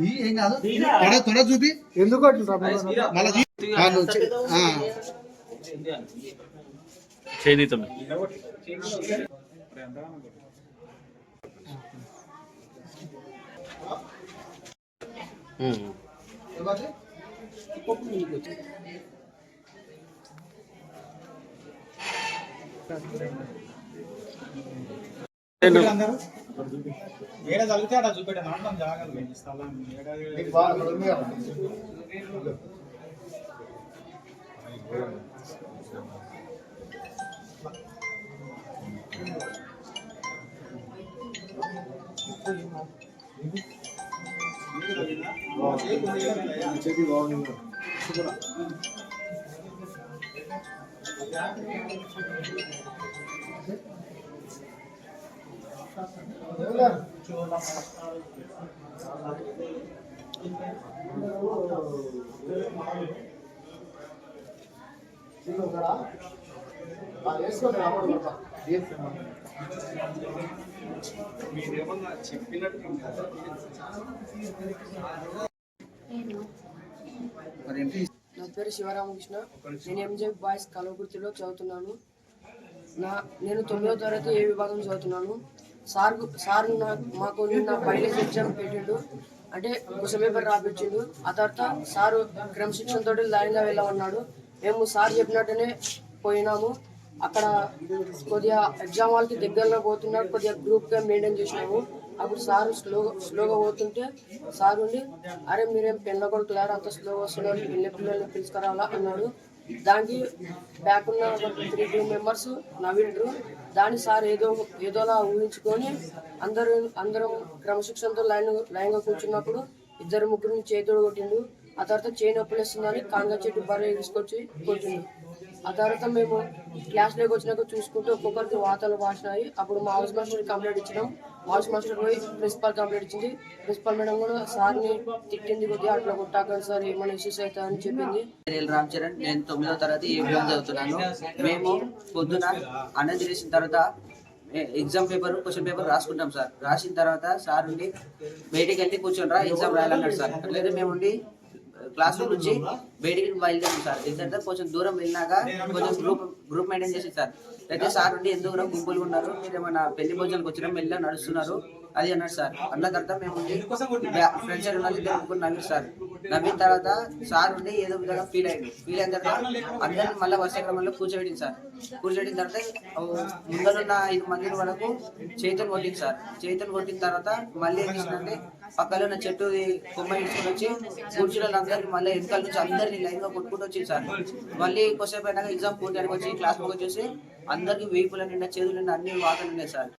ఈ ఏం కాదు? తొడ తొడ చూపి. ఎందుకు. చేయి తమ్మి ఏడ తగిలితే అక్కడ చూపెట్టాను అంటాం జాగ్రత్త. స్థలం. చేతి బాగుంది మీరేమన్నా చెప్పినట్టు నా పేరు శివరామకృష్ణ. నేను ఎంజే బాయ్స్ కలవకుర్తిలో చదువుతున్నాను. నా నేను తొమ్మిదో తరగతి ఏ విభాగం చదువుతున్నాను? సార్ సార్ మాకు నిన్న బయలుదేరి ఎగ్జామ్ పెట్టిండు. అంటే క్వశ్చన్ పేపర్ రాపించిండు. ఆ తర్వాత సారు క్రమశిక్షణతో లైన్గా వెళ్ళమన్నాడు మేము సార్ చెప్పినట్టునే పోయినాము. అక్కడ కొద్దిగా ఎగ్జామ్ వాళ్ళకి దగ్గరలో పోతున్నా కొద్దిగా గ్రూప్గా మెయింటైన్ చేసినాము. అప్పుడు సార్ స్లో స్లోగా పోతుంటే సార్ ఉండి అరే మీరేం పెళ్ళ కొడుకులారు? అంత స్లోగా వస్తున్నారు. పిల్ల పిల్లల్ని పిలుచుకురావాలా? అన్నాడు. దానికి బ్యాక్ ఉన్న ఒక త్రీ టూ మెంబర్స్ నవ్విండ్రు దాని సార్ ఏదో ఏదోలా ఊహించుకొని అందరూ అందరం క్రమశిక్షణతో లైన్ లైన్గా కూర్చున్నప్పుడు ఇద్దరు ముగ్గురిని చేతుడు కొట్టిండు. ఆ తర్వాత చేయి నొప్పులు వేస్తుందని కాంగా చెట్టు బర్రె తీసుకొచ్చి కొట్టిండు. ఆ తర్వాత మేము క్లాస్లోకి వచ్చినాక చూసుకుంటూ ఒక్కొక్కరికి వార్తలు వాసినాయి. అప్పుడు మా హౌస్ మాస్టర్ కంప్లైంట్ ఇచ్చినాం. హౌస్ మాస్టర్ పోయి ప్రిన్సిపాల్ కంప్లైంట్ ఇచ్చింది. ప్రిన్సిపాల్ మేడం కూడా సార్ని తిట్టింది కొద్దిగా అట్లా కొట్టాకండి సార్ ఏమైనా ఇష్యూస్ అవుతా అని చెప్పింది. నేను రామ్ చరణ్ నేను తొమ్మిదో తరగతి ఏబిఎం చదువుతున్నాను. మేము పొద్దున అన్నం చేసిన తర్వాత ఎగ్జామ్ పేపర్ క్వశ్చన్ పేపర్ రాసుకుంటాం సార్. రాసిన తర్వాత సార్ ఉండి బయటికి వెళ్ళి కూర్చొని రా ఎగ్జామ్ రాయాలన్నాడు సార్. అట్లయితే మేము ఉండి క్లాస్ రూమ్ నుంచి బయటికి బయలుదేరాం సార్. ఎందుకంటే కొంచెం దూరం వెళ్ళినాక కొంచెం గ్రూప్ గ్రూప్ మెయింటైన్ చేసి సార్. అయితే సార్ ఉండి ఎందుకు గుంపులు ఉన్నారు? మీరు ఏమన్నా పెళ్ళి భోజనానికి వచ్చినా మెల్ల నడుస్తున్నారు. అది అన్నాడు సార్. అన్న తర్వాత మేము ఉండి ఫ్రెండ్స్ ఉన్నది ఇద్దరు ముగ్గురు నవ్వి సార్. నవ్విన తర్వాత సార్ ఉండి ఏదో విధంగా ఫీల్ అయ్యింది ఫీల్ అయిన తర్వాత అందరిని మళ్ళీ వర్ష క్రమంలో కూర్చోబెట్టింది సార్. కూర్చోబెట్టిన తర్వాత ముందరున్న ఐదు మంది వరకు చేతులు కొట్టింది సార్. చేతులు కొట్టిన తర్వాత మళ్ళీ ఏం చేసిందంటే పక్కలో ఉన్న చెట్టు కొమ్మ ఇచ్చుకొని వచ్చి కూర్చున్న అందరికి మళ్ళీ వెనకాల నుంచి అందరిని లైన్గా కొట్టుకుంటూ వచ్చింది సార్. మళ్ళీ కొద్దిసేపు అయినాక ఎగ్జామ్ పూర్తి వచ్చి క్లాస్ వచ్చేసి అందరికి వేపుల నిండా చేతులు నిండా అన్ని వాతలు ఉన్నాయి సార్.